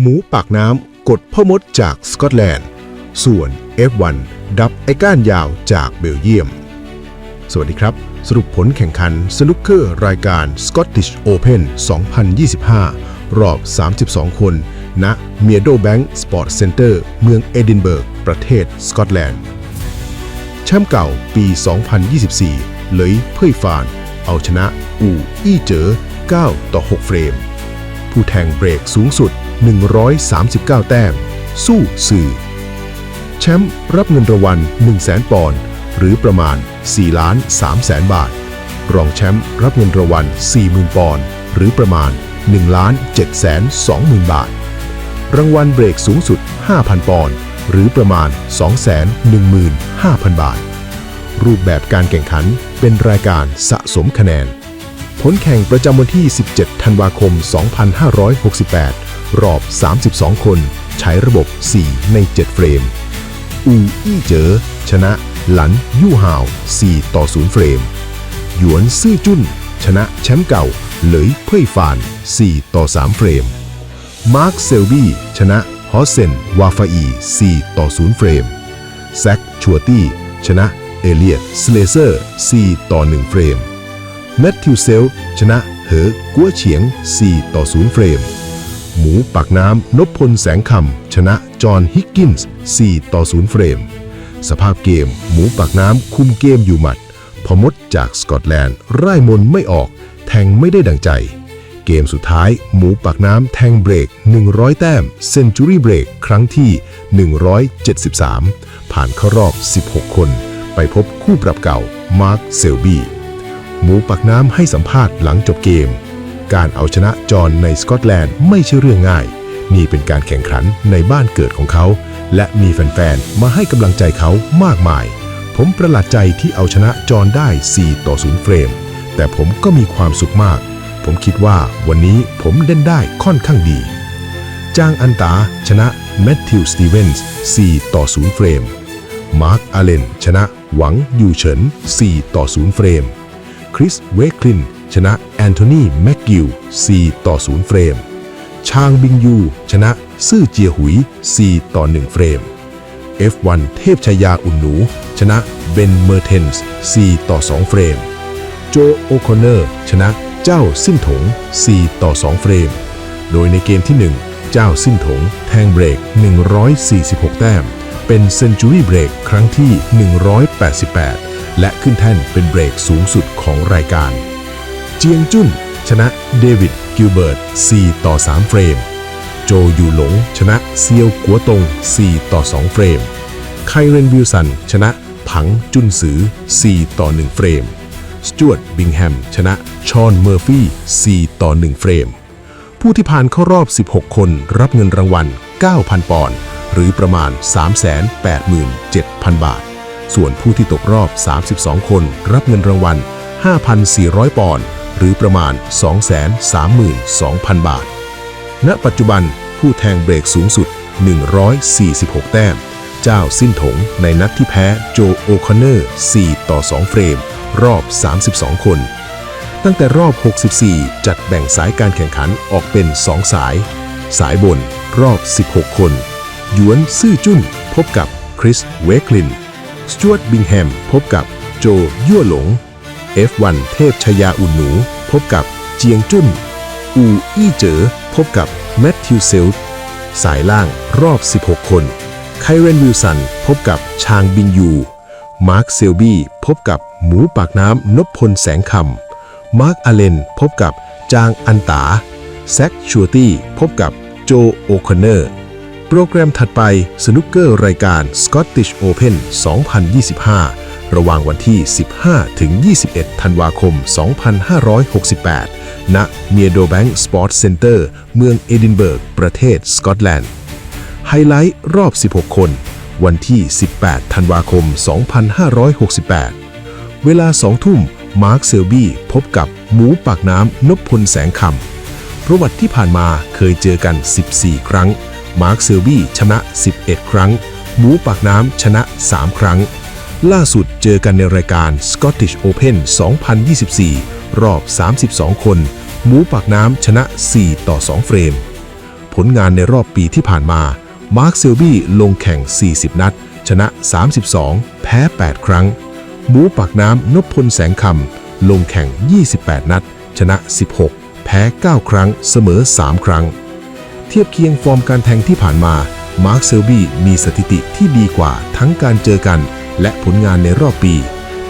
หมูปากน้ำกดพ่อมดจากสกอตแลนด์ ส่วน F1 ดับไอ้ก้านยาวจากเบลเยียม สวัสดีครับ สรุปผลแข่งขันสนุกเกอร์รายการ Scottish Open 2025 รอบ 32 คน ณเมียโดแบงค์สปอร์ตเซ็นเตอร์เมืองเอดินเบิร์ก ประเทศสกอตแลนด์แชมป์เก่าปี 2024 เลยเพ่ยฟาน เอาชนะอูอี้เจอ 9 ต่อ 6 เฟรม ผู้แทงเบรกสูงสุด 139 แต้ม สู้สื่อ แชมป์รับเงินรางวัล1 0 0 0 0แปอนด์หรือประมาณ4ล้าน3แสนบาท รองแชมป์รับเงินรางวัล40,000 ปอนด์หรือประมาณ1ล้าน7แสน20,000 บาท รางวัลเบรกสูงสุด 5,000 ปอนด์หรือประมาณ 215,000 บาท รูปแบบการแข่งขันเป็นรายการสะสมคะแนน ผลแข่งประจำวันที่ 17 ธันวาคม 2568 รอบ 32 คน ใช้ระบบ 4 ใน 7 เฟรม อูอี้เจอ ชนะ หลันยู่ห่าว 4 ต่อ 0 เฟรม หยวนซื่อจุ้น ชนะแชมป์เก่า เหลยเพ่ยฟาน 4 ต่อ 3 เฟรม มาร์คเซลบี้ ชนะฮอสเซน วาฟาอี 4 ต่อ 0 เฟรม แซคชัวตี้ ชนะเอเลียตสเลเซอร์ 4 ต่อ 1 เฟรมแมทธิวเซล ชนะ เหอกัวเฉียง 4 ต่อ 0 เฟรม หมูปากน้ำนพพลแสงคำชนะจอห์นฮิกกินส์4 ต่อ 0 เฟรม สภาพเกม หมูปากน้ำคุมเกมอยู่หมัดพอมดจากสกอตแลนด์ไร่มนไม่ออก แทงไม่ได้ดังใจ เกมสุดท้าย หมูปากน้ำแทงเบรก 100 แต้มเซนจูรี่เบรกครั้งที่ 173 ผ่านเข้ารอบ 16 คน ไปพบคู่ปรับเก่ามาร์คเซลบี้หมูปักน้ำให้สัมภาษณ์หลังจบเกม การเอาชนะจอห์นในสกอตแลนด์ไม่ใช่เรื่องง่าย นี่เป็นการแข่งขันในบ้านเกิดของเขา และมีแฟนๆ มาให้กำลังใจเขามากมาย ผมประหลาดใจที่เอาชนะจอห์นได้ 4 ต่อ 0 เฟรม แต่ผมก็มีความสุขมาก ผมคิดว่าวันนี้ผมเล่นได้ค่อนข้างดี จางอันตาชนะแมทธิวสตีเวนส์ 4 ต่อ 0 เฟรม มาร์คอาเลนชนะหวังยูเฉิน 4 ต่อ 0 เฟรม คริสเวคลินชนะ อนโทนีแม็กกิว4ต่อ 0 เฟรม ชางบิงยู ชนะ ซื่อเจียหุย 4 ต่อ 1 เฟรม F1 เทพชายาอุ่นหนู ชนะเบนเมอร์เทนส์4ต่อ 2 เฟรม โจโอคอนเนอร์ ชนะเจ้าสิ้นถง 4 ต่อ 2 เฟรม โดยในเกมที่ 1 เจ้าสิ้นถง แทงเบรก 146 แต้ม เป็นเซนจูรี่เบรกครั้งที่ 188 และขึ้นแท่นเป็นเบรกสูงสุดของรายการ เจียงจุ้นชนะเดวิดกิลเบิร์ต 4 ต่อ 3 เฟรม โจยูหลง ชนะเซียวกัวตง 4 ต่อ 2 เฟรม ไคเรนวิลสัน ชนะผังจุนซือ 4 ต่อ 1 เฟรม สจวตบิงแฮม ชนะชอนเมอร์ฟี่ 4 ต่อ 1 เฟรม ผู้ที่ผ่านเข้ารอบ 16 คนรับเงินรางวัล 9,000 ปอนด์หรือประมาณ 387,000 บาท ส่วนผู้ที่ตกรอบ 32 คน รับเงินรางวัล 5,400 ปอนด์ หรือประมาณ 232,000 บาท ณ ปัจจุบันผู้แทงเบรกสูงสุด 146 แต้ม เจ้าสิ้นถงในนัดที่แพ้โจโอคอนเนอร์ 4 ต่อ 2 เฟรม รอบ 32 คน ตั้งแต่รอบ 64 จัดแบ่งสายการแข่งขันออกเป็น 2 สาย สายบน รอบ 16 คน หยวนซื่อจุ้นพบกับคริสเวคลิน สจวตบิงแฮม พบกับโจยั่วหลง F1 เทพชยาอุ่นหนู พบกับเจียงจุ้น อูอี้เจ๋อพบกับแมทธิวเซลต์สายล่างรอบ 16 คน ไคเรนวิลสัน พบกับชางบิงยู มาร์คเซลบี้ พบกับหมูปากน้ำนพพลแสงคำ มาร์คอาเลน พบกับจางอันตา แซคชัวตี้ พบกับโจโอคอนเนอร์ โปรแกรมถัดไปสนุกเกอร์รายการ Scottish Open 2025 ระหว่างวันที่ 15 ถึง 21 ธันวาคม 2568 ณ เมียโดแบงค์สปอร์ตเซ็นเตอร์ เมืองเอดินเบิร์ก ประเทศสกอตแลนด์ ไฮไลท์รอบ 16 คน วันที่ 18 ธันวาคม 2568 เวลา 2 ทุ่ม มาร์คเซลบี้พบกับหมูปากน้ำนพพลแสงคำประวัติที่ผ่านมาเคยเจอกัน 14 ครั้ง มาร์คเซลบี้ชนะ 11 ครั้ง หมูปากน้ำชนะ 3 ครั้ง ล่าสุดเจอกันในรายการ Scottish Open 2024 รอบ 32 คน หมูปากน้ำชนะ 4 ต่อ 2 เฟรม ผลงานในรอบปีที่ผ่านมา มาร์คเซลบี้ลงแข่ง 40 นัด ชนะ 32 แพ้ 8 ครั้ง หมูปากน้ำนพพลแสงคำลงแข่ง 28 นัด ชนะ 16 แพ้ 9 ครั้ง เสมอ 3 ครั้ง เทียบเคียงฟอร์มการแทงที่ผ่านมา มาร์คเซลบี้มีสถิติที่ดีกว่าทั้งการเจอกัน และผลงานในรอบปี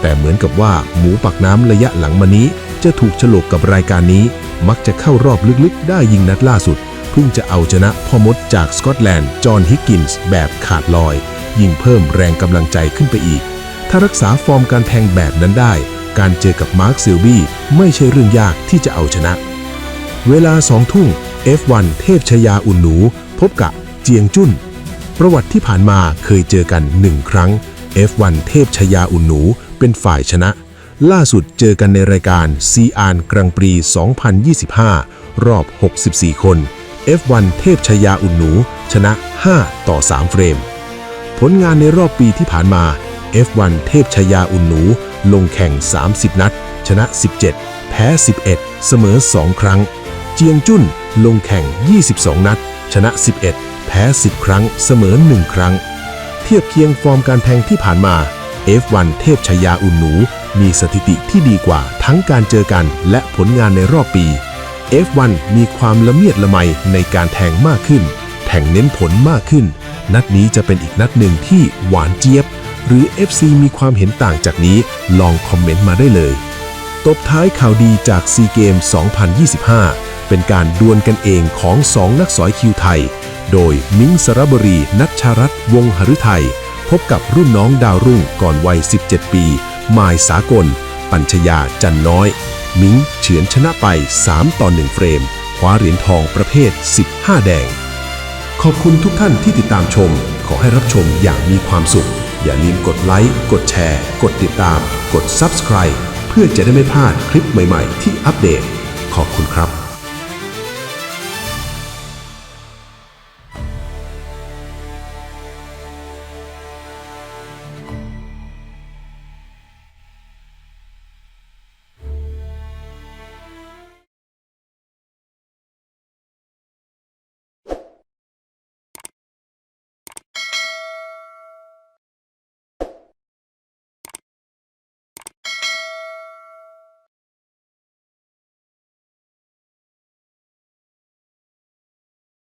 แต่เหมือนกับว่าหมูปักน้ำระยะหลังมานี้ จะถูกฉลกกับรายการนี้ มักจะเข้ารอบลึกๆ ได้ยิงนัดล่าสุดเพิ่งจะเอาชนะพ่อมดจากสกอตแลนด์ จอห์นฮิกกินส์แบบขาดลอย ยิ่งเพิ่มแรงกำลังใจขึ้นไปอีก ถ้ารักษาฟอร์มการแทงแบบนั้นได้ การเจอกับมาร์คเซลบี้ไม่ใช่เรื่องยากที่จะเอาชนะ เวลา2ทุ่ง F1 เทพชยาอุ่นหนู พบกับเจียงจุ้น ประวัติที่ผ่านมาเคยเจอกัน1ครั้ง F1 เทพชยาอุ่นหนู เป็นฝ่ายชนะ ล่าสุดเจอกันในรายการซีอานกรังปรี 2025 รอบ 64 คน F1 เทพชยาอุ่นหนู ชนะ 5 ต่อ 3 เฟรม ผลงานในรอบปีที่ผ่านมา F1 เทพชยาอุ่นหนู ลงแข่ง 30 นัด ชนะ 17 แพ้ 11 เสมอ 2 ครั้ง เจียงจุ้นลงแข่ง 22 นัด ชนะ 11 แพ้ 10 ครั้ง เสมอ 1 ครั้ง เทียบเคียงฟอร์มการแทงที่ผ่านมา F1 เทพชยาอุ่นหนู มีสถิติที่ดีกว่าทั้งการเจอกันและผลงานในรอบปี F1 มีความละเมียดละไมในการแทงมากขึ้น แทงเน้นผลมากขึ้น นัดนี้จะเป็นอีกนัดหนึ่งที่หวานเจี๊ยบ หรือ FC มีความเห็นต่างจากนี้ลองคอมเมนต์มาได้เลยตบท้ายข่าวดีจากซีเกม 2025 เป็นการดวลกันเองของ 2 นักสอยคิวไทย โดยมิ้งสระบรีนัชชารัตน์วงหฤทัย พบกับรุ่นน้องดาวรุ่งก่อนวัย 17 ปีมายสากล ปัญชยาจันน้อย มิ้งเฉือนชนะไป 3 ต่อ 1 เฟรมคว้าเหรียญทองประเภท 15 แดง ขอบคุณทุกท่านที่ติดตามชม ขอให้รับชมอย่างมีความสุข อย่าลืมกดไลค์ กดแชร์ กดติดตาม กด Subscribe เพื่อจะได้ไม่พลาดคลิปใหม่ ๆ ที่อัปเดต ขอบคุณครับ